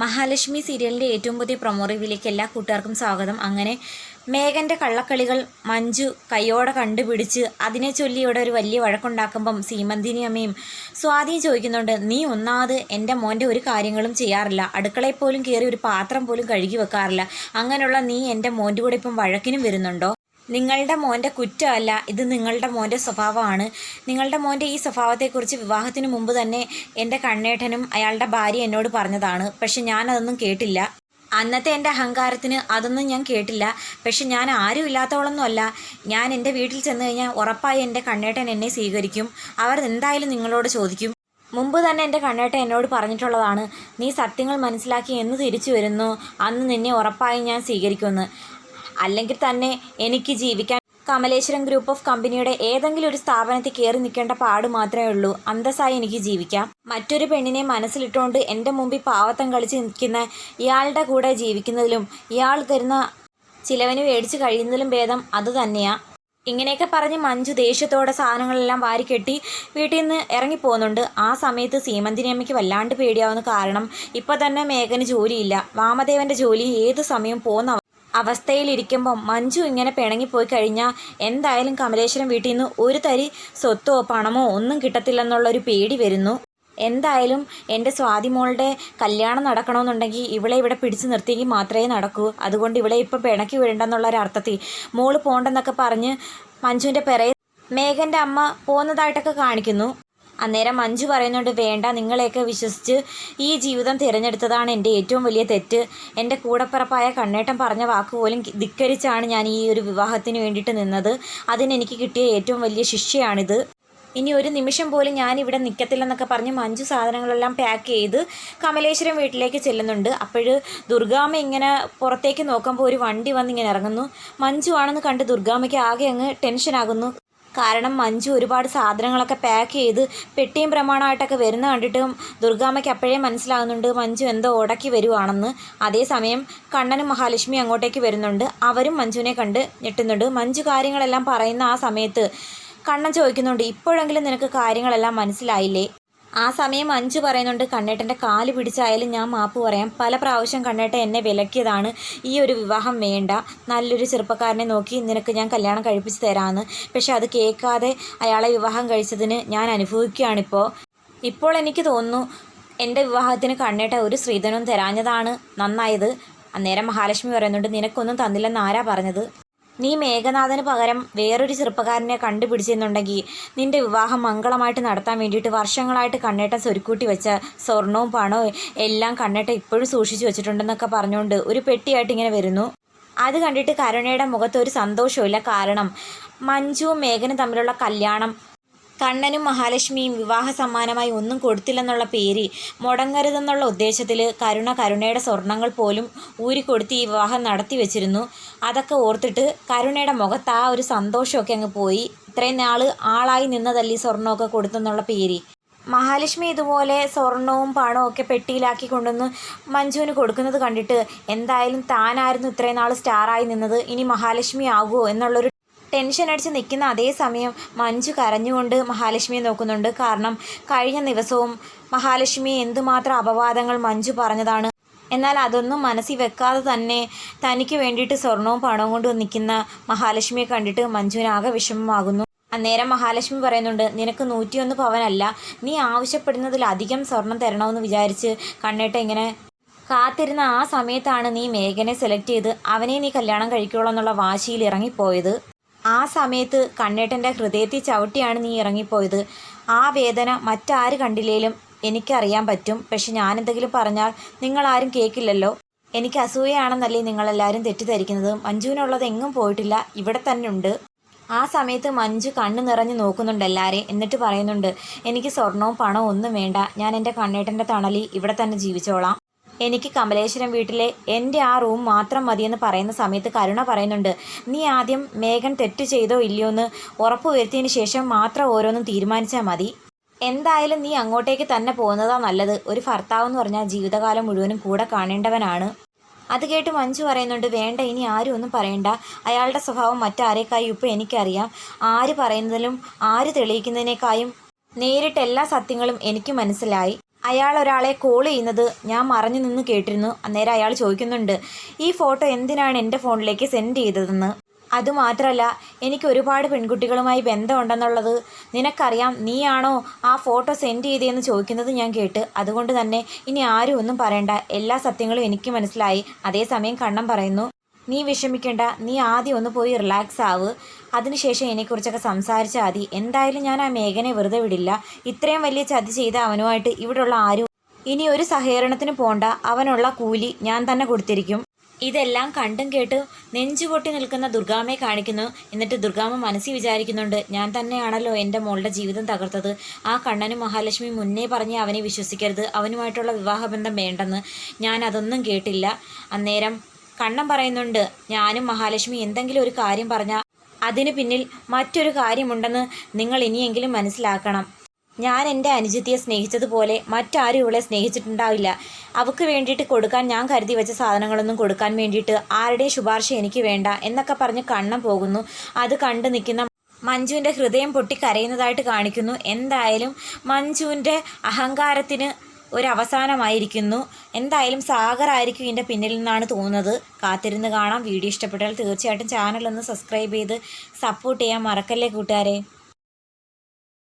മഹാലക്ഷ്മി സീരിയലിന്റെ ഏറ്റവും പുതിയ പ്രൊമോ റിവ്യൂലേക്ക് എല്ലാ കൂട്ടുകാർക്കും സ്വാഗതം. അങ്ങനെ മേഘന്റെ കള്ളക്കളികൾ മഞ്ജു കയ്യോടെ കണ്ടുപിടിച്ച് അതിനെ ചൊല്ലി ഇവിടെ ഒരു വലിയ വഴക്കുണ്ടാക്കുമ്പം സീമന്തിനി അമ്മയും സ്വാതി ചോദിക്കുന്നുണ്ട് നീ ഒന്നാമത് എന്റെ മോന്റെ ഒരു കാര്യങ്ങളും ചെയ്യാറില്ല. അടുക്കളയിൽ പോലും കയറി ഒരു പാത്രം പോലും കഴുകി വെക്കാറില്ല. അങ്ങനെയുള്ള നീ എന്റെ മോന്റെ കൂടെ ഇപ്പം വഴക്കിനും വരുന്നുണ്ടോ? നിങ്ങളുടെ മോന്റെ കുറ്റമല്ല ഇത് നിങ്ങളുടെ മോന്റെ സ്വഭാവമാണ്. നിങ്ങളുടെ മോന്റെ ഈ സ്വഭാവത്തെക്കുറിച്ച് വിവാഹത്തിന് മുമ്പ് തന്നെ എന്റെ കണ്ണേട്ടനും അയാളുടെ ഭാര്യ എന്നോട് പറഞ്ഞതാണ്. പക്ഷെ ഞാനതൊന്നും കേട്ടില്ല. അന്നത്തെ എന്റെ അഹങ്കാരത്തിന് അതൊന്നും ഞാൻ കേട്ടില്ല. പക്ഷെ ഞാൻ ആരും ഇല്ലാത്തവളൊന്നുമല്ല ഞാൻ എന്റെ വീട്ടിൽ ചെന്ന് കഴിഞ്ഞാൽ ഉറപ്പായി എന്റെ കണ്ണേട്ടൻ എന്നെ സ്വീകരിക്കും. അവർ എന്തായാലും നിങ്ങളോട് ചോദിക്കും. മുമ്പ് തന്നെ എന്റെ കണ്ണേട്ടൻ എന്നോട് പറഞ്ഞിട്ടുള്ളതാണ് നീ സത്യങ്ങൾ മനസ്സിലാക്കി എന്ന് തിരിച്ചു വരുന്നു. അന്ന് നിന്നെ ഉറപ്പായും ഞാൻ സ്വീകരിക്കുമെന്ന്. അല്ലെങ്കിൽ തന്നെ എനിക്ക് ജീവിക്കാൻ കമലേശ്വരം ഗ്രൂപ്പ് ഓഫ് കമ്പനിയുടെ ഏതെങ്കിലും ഒരു സ്ഥാപനത്തിൽ കയറി നിൽക്കേണ്ട പാട് മാത്രമേ ഉള്ളൂ. അന്തസ്സായി എനിക്ക് ജീവിക്കാം. മറ്റൊരു പെണ്ണിനെ മനസ്സിലിട്ടുകൊണ്ട് എന്റെ മുമ്പിൽ പാവത്തം കളിച്ച് നിൽക്കുന്ന ഇയാളുടെ കൂടെ ജീവിക്കുന്നതിലും ഇയാൾ തരുന്ന ചിലവന് മേടിച്ച് കഴിയുന്നതിലും ഭേദം അത് തന്നെയാ. ഇങ്ങനെയൊക്കെ പറഞ്ഞ് മഞ്ജു ദേഷ്യത്തോടെ സാധനങ്ങളെല്ലാം വാരിക്കെട്ടി വീട്ടിൽ നിന്ന് ഇറങ്ങിപ്പോകുന്നുണ്ട്. ആ സമയത്ത് സീമന്തിനി അമ്മയ്ക്ക് വല്ലാണ്ട് പേടിയാവുന്ന കാരണം ഇപ്പോൾ തന്നെ മേഘന് ജോലിയില്ല. വാമദേവന്റെ ജോലി ഏത് സമയവും പോകുന്ന അവസ്ഥയിലിരിക്കുമ്പം മഞ്ജു ഇങ്ങനെ പിണങ്ങിപ്പോയി കഴിഞ്ഞാൽ എന്തായാലും കമലേശ്വരം വീട്ടിൽ നിന്ന് ഒരു തരി സ്വത്തോ പണമോ ഒന്നും കിട്ടത്തില്ലെന്നുള്ളൊരു പേടി വരുന്നു. എന്തായാലും എന്റെ സ്വാതിമോളുടെ കല്യാണം നടക്കണമെന്നുണ്ടെങ്കിൽ ഇവളെ ഇവിടെ പിടിച്ചു നിർത്തിയെങ്കിൽ മാത്രമേ നടക്കൂ. അതുകൊണ്ട് ഇവളെ ഇപ്പം പിണക്കി വിടണ്ടെന്നുള്ളൊരർത്ഥത്തിൽ മോൾ പോകണ്ടെന്നൊക്കെ പറഞ്ഞ് മഞ്ജുവിന്റെ പിറയെ മേഘന്റെ അമ്മ പോകുന്നതായിട്ടൊക്കെ കാണിക്കുന്നു. അന്നേരം മഞ്ജു പറയുന്നുണ്ട് വേണ്ട നിങ്ങളെയൊക്കെ വിശ്വസിച്ച് ഈ ജീവിതം തിരഞ്ഞെടുത്തതാണ് എന്റെ ഏറ്റവും വലിയ തെറ്റ്. എന്റെ കൂടപ്പിറപ്പായ കണ്ണേട്ടൻ പറഞ്ഞ വാക്ക് പോലും ധിക്കരിച്ചാണ് ഞാൻ ഈ ഒരു വിവാഹത്തിന് വേണ്ടിയിട്ട് നിന്നത്. അതിനെനിക്ക് കിട്ടിയ ഏറ്റവും വലിയ ശിക്ഷയാണിത്. ഇനി ഒരു നിമിഷം പോലും ഞാൻ ഇവിടെ നിൽക്കത്തില്ലെന്നൊക്കെ പറഞ്ഞ് മഞ്ജു സാധനങ്ങളെല്ലാം പാക്ക് ചെയ്ത് കമലേശ്വരം വീട്ടിലേക്ക് ചെല്ലുന്നുണ്ട്. അപ്പോൾ ദുർഗാമ്മ ഇങ്ങനെ പുറത്തേക്ക് നോക്കുമ്പോൾ ഒരു വണ്ടി വന്ന് ഇങ്ങനെ ഇറങ്ങുന്നു. മഞ്ജു ആണെന്ന് കണ്ട് ദുർഗാമ്മയ്ക്ക് ആകെ അങ്ങ് ടെൻഷനാകുന്നു. കാരണം മഞ്ജു ഒരുപാട് സാധനങ്ങളൊക്കെ പാക്ക് ചെയ്ത് പെട്ടിയും പ്രമാണമായിട്ടൊക്കെ വരുന്ന കണ്ടിട്ടും ദുർഗാമ്മയ്ക്ക് അപ്പോഴേ മനസ്സിലാകുന്നുണ്ട് മഞ്ജു എന്തോ ഉടക്കി വരുവാണെന്ന്. അതേസമയം കണ്ണനും മഹാലക്ഷ്മി അങ്ങോട്ടേക്ക് വരുന്നുണ്ട്. അവരും മഞ്ജുവിനെ കണ്ട് ഞെട്ടുന്നുണ്ട്. മഞ്ജു കാര്യങ്ങളെല്ലാം പറയുന്ന ആ സമയത്ത് കണ്ണൻ ചോദിക്കുന്നുണ്ട് ഇപ്പോഴെങ്കിലും നിനക്ക് കാര്യങ്ങളെല്ലാം മനസ്സിലായില്ലേ? ആ സമയം അഞ്ചു പറയുന്നുണ്ട് കണ്ണേട്ടന്റെ കാൽ പിടിച്ചായാലും ഞാൻ മാപ്പ് പറയാം. പല പ്രാവശ്യം കണ്ണേട്ടൻ എന്നെ വിലക്കിയതാണ്. ഈ ഒരു വിവാഹം വേണ്ട. നല്ലൊരു ചെറുപ്പക്കാരനെ നോക്കി നിനക്ക് ഞാൻ കല്യാണം കഴിപ്പിച്ച് തരാമെന്ന് പക്ഷെ അത് കേൾക്കാതെ അയാളെ വിവാഹം കഴിച്ചതിന് ഞാൻ അനുഭവിക്കുകയാണിപ്പോൾ ഇപ്പോൾ എനിക്ക് തോന്നുന്നു എന്റെ വിവാഹത്തിന് കണ്ണേട്ട ഒരു സ്ത്രീധനവും തരാഞ്ഞതാണ്. നന്നായത്. അന്നേരം മഹാലക്ഷ്മി പറയുന്നുണ്ട് നിനക്കൊന്നും തന്നില്ലെന്ന് ആരാ പറഞ്ഞത്? നീ മേഘനാഥന് പകരം വേറൊരു ചെറുപ്പക്കാരനെ കണ്ടുപിടിച്ചെന്നുണ്ടെങ്കിൽ നിന്റെ വിവാഹം മംഗളമായിട്ട് നടത്താൻ വേണ്ടിയിട്ട് വർഷങ്ങളായിട്ട് കണ്ണേട്ടൻ സ്വരുക്കൂട്ടി വെച്ച സ്വർണവും പണവും എല്ലാം കണ്ണേട്ട ഇപ്പോഴും സൂക്ഷിച്ചു വെച്ചിട്ടുണ്ടെന്നൊക്കെ പറഞ്ഞുകൊണ്ട് ഒരു പെട്ടിയായിട്ട് ഇങ്ങനെ വരുന്നു. അത് കണ്ടിട്ട് കരുണയുടെ മുഖത്ത് ഒരു സന്തോഷമില്ല കാരണം മഞ്ജുവും മേഘനും തമ്മിലുള്ള കല്യാണം കണ്ണനും മഹാലക്ഷ്മിയും വിവാഹ സമ്മാനമായി ഒന്നും കൊടുത്തില്ലെന്നുള്ള പേര് മുടങ്ങരുതെന്നുള്ള ഉദ്ദേശത്തിൽ കരുണ കരുണയുടെ സ്വർണങ്ങൾ പോലും ഊരിക്കൊടുത്ത് ഈ വിവാഹം നടത്തി വെച്ചിരുന്നു. അതൊക്കെ ഓർത്തിട്ട് കരുണയുടെ മുഖത്ത് ആ ഒരു സന്തോഷമൊക്കെ അങ്ങ് പോയി. ഇത്രയും നാൾ ആളായി നിന്നതല്ലേ ഈ സ്വർണമൊക്കെ കൊടുത്തെന്നുള്ള പേര്. മഹാലക്ഷ്മി ഇതുപോലെ സ്വർണവും പണവും ഒക്കെ പെട്ടിയിലാക്കി കൊണ്ടുവന്ന് മഞ്ജുവിന് കൊടുക്കുന്നത് കണ്ടിട്ട് എന്തായാലും താനായിരുന്നു ഇത്രയും നാൾ സ്റ്റാറായി നിന്നത്. ഇനി മഹാലക്ഷ്മി ആകുമോ എന്നുള്ളൊരു ടെൻഷൻ അടിച്ച് നിൽക്കുന്ന അതേ സമയം മഞ്ജു കരഞ്ഞുകൊണ്ട് മഹാലക്ഷ്മിയെ നോക്കുന്നുണ്ട്. കാരണം കഴിഞ്ഞ ദിവസവും മഹാലക്ഷ്മി എന്തുമാത്രം അപവാദങ്ങൾ മഞ്ജു പറഞ്ഞതാണ്. എന്നാൽ അതൊന്നും മനസ്സിൽ വെക്കാതെ തന്നെ തനിക്ക് വേണ്ടിയിട്ട് സ്വർണവും പണവും കൊണ്ട് നിൽക്കുന്ന മഹാലക്ഷ്മിയെ കണ്ടിട്ട് മഞ്ജുവിനാകെ വിഷമമാകുന്നു. അന്നേരം മഹാലക്ഷ്മി പറയുന്നുണ്ട് നിനക്ക് നൂറ്റിയൊന്ന് പവനല്ല നീ ആവശ്യപ്പെടുന്നതിലധികം സ്വർണം തരണമെന്ന് വിചാരിച്ച് കണ്ണേട്ട ഇങ്ങനെ കാത്തിരുന്ന ആ സമയത്താണ് നീ മേഘനെ സെലക്ട് ചെയ്ത് അവനെ നീ കല്യാണം കഴിക്കുള്ളൂ എന്നുള്ള വാശിയിൽ ഇറങ്ങിപ്പോയത്. ആ സമയത്ത് കണ്ണേട്ടന്റെ ഹൃദയത്തിൽ ചവിട്ടിയാണ് നീ ഇറങ്ങിപ്പോയത്. ആ വേദന മറ്റാര് കണ്ടില്ലേലും എനിക്കറിയാൻ പറ്റും. പക്ഷെ ഞാനെന്തെങ്കിലും പറഞ്ഞാൽ നിങ്ങളാരും കേൾക്കില്ലല്ലോ. എനിക്ക് അസൂയയാണെന്നല്ലേ നിങ്ങളെല്ലാവരും തെറ്റിദ്ധരിക്കുന്നത്. മഞ്ജുവിനുള്ളത് എങ്ങും പോയിട്ടില്ല ഇവിടെ തന്നെ ഉണ്ട്. ആ സമയത്ത് മഞ്ജു കണ്ണു നിറഞ്ഞു നോക്കുന്നുണ്ട് എല്ലാവരെയും എന്നിട്ട് പറയുന്നുണ്ട് എനിക്ക് സ്വർണവും പണവും ഒന്നും വേണ്ട. ഞാൻ എന്റെ കണ്ണേട്ടന്റെ തണലിൽ ഇവിടെ തന്നെ ജീവിച്ചോളാം. എനിക്ക് കമലേശ്വരം വീട്ടിലെ എന്റെ ആ റൂം മാത്രം മതിയെന്ന് പറയുന്ന സമയത്ത് കരുണ പറയുന്നുണ്ട്. നീ ആദ്യം മേഘൻ തെറ്റ് ചെയ്തോ ഇല്ലയോ എന്ന് ഉറപ്പ് വരുത്തിയതിന് ശേഷം മാത്രം ഓരോന്നും തീരുമാനിച്ചാൽ മതി. എന്തായാലും നീ അങ്ങോട്ടേക്ക് തന്നെ പോകുന്നതാ നല്ലത്. ഒരു ഭർത്താവ് എന്ന് പറഞ്ഞാൽ ജീവിതകാലം മുഴുവനും കൂടെ കാണേണ്ടവനാണ്. അത് കേട്ട് മഞ്ജു പറയുന്നുണ്ട് വേണ്ട ഇനി ആരും ഒന്നും പറയണ്ട. അയാളുടെ സ്വഭാവം മറ്റാരേക്കായി ഇപ്പോൾ എനിക്കറിയാം. ആര് പറയുന്നതിലും ആര് തെളിയിക്കുന്നതിനേക്കായും നേരിട്ട് എല്ലാ സത്യങ്ങളും എനിക്ക് മനസ്സിലായി. അയാൾ ഒരാളെ കോൾ ചെയ്യുന്നത് ഞാൻ മറഞ്ഞു നിന്ന് കേട്ടിരുന്നു. അന്നേരം അയാൾ ചോദിക്കുന്നുണ്ട് ഈ ഫോട്ടോ എന്തിനാണ് എന്റെ ഫോണിലേക്ക് സെൻഡ് ചെയ്തതെന്ന്? അതുമാത്രമല്ല എനിക്ക് ഒരുപാട് പെൺകുട്ടികളുമായി ബന്ധമുണ്ടെന്നുള്ളത്. നിനക്കറിയാം നീയാണോ ആ ഫോട്ടോ സെൻഡ് ചെയ്തതെന്ന് ചോദിക്കുന്നത്? ഞാൻ കേട്ട്. അതുകൊണ്ട് തന്നെ ഇനി ആരും ഒന്നും പറയണ്ട. എല്ലാ സത്യങ്ങളും എനിക്ക് മനസ്സിലായി. അതേസമയം കണ്ണം പറയുന്നു നീ വിഷമിക്കേണ്ട നീ ആദ്യം ഒന്ന് പോയി റിലാക്സ് ആവ്. അതിനുശേഷം എന്നെക്കുറിച്ചൊക്കെ സംസാരിച്ചാൽ മതി എന്തായാലും ഞാൻ ആ മേഘനെ വെറുതെ വിടില്ല. ഇത്രയും വലിയ ചതി ചെയ്ത അവനുമായിട്ട് ഇവിടെയുള്ള ആരും ഇനി ഒരു സഹകരണത്തിന് പോണ്ട അവനുള്ള കൂലി ഞാൻ തന്നെ കൊടുത്തിരിക്കും. ഇതെല്ലാം കണ്ടും കേട്ട് നെഞ്ചുപൊട്ടി നിൽക്കുന്ന ദുർഗാമ്മയെ കാണിക്കുന്നു. എന്നിട്ട് ദുർഗാമ്മ മനസ്സിൽ വിചാരിക്കുന്നുണ്ട് ഞാൻ തന്നെയാണല്ലോ എന്റെ മോളുടെ ജീവിതം തകർത്തത്. ആ കണ്ണനും മഹാലക്ഷ്മി മുന്നേ പറഞ്ഞ് അവനെ വിശ്വസിക്കരുത്. അവനുമായിട്ടുള്ള വിവാഹബന്ധം വേണ്ടെന്ന് ഞാൻ അതൊന്നും കേട്ടില്ല. അന്നേരം കണ്ണൻ പറയുന്നുണ്ട്. ഞാനും മഹാലക്ഷ്മി എന്തെങ്കിലും ഒരു കാര്യം പറഞ്ഞാൽ അതിന് പിന്നിൽ മറ്റൊരു കാര്യമുണ്ടെന്ന് നിങ്ങൾ ഇനിയെങ്കിലും മനസ്സിലാക്കണം. ഞാൻ എന്റെ അനുജിത്തിയെ സ്നേഹിച്ചതുപോലെ മറ്റാരും ഇവളെ സ്നേഹിച്ചിട്ടുണ്ടാവില്ല. അവൾക്ക് വേണ്ടിയിട്ട് കൊടുക്കാൻ ഞാൻ കരുതി വെച്ച സാധനങ്ങളൊന്നും കൊടുക്കാൻ വേണ്ടിയിട്ട് ആരുടെയും ശുപാർശ എനിക്ക് വേണ്ട എന്നൊക്കെ പറഞ്ഞ് കണ്ണം പോകുന്നു. അത് കണ്ടു നിൽക്കുന്ന മഞ്ജുവിന്റെ ഹൃദയം പൊട്ടി കരയുന്നതായിട്ട് കാണിക്കുന്നു. എന്തായാലും മഞ്ജുവിന്റെ അഹങ്കാരത്തിന് ഒരു അവസാനമായിരിക്കുന്നു എന്തായാലും സാഗറായിരിക്കും ഇതിന്റെ പിന്നിൽ നിന്നാണ് തോന്നുന്നത്. കാത്തിരുന്ന് കാണാം. വീഡിയോ ഇഷ്ടപ്പെട്ടാൽ തീർച്ചയായിട്ടും ചാനലൊന്ന് സബ്സ്ക്രൈബ് ചെയ്ത് സപ്പോർട്ട് ചെയ്യാൻ മറക്കല്ലേ കൂട്ടുകാരെ.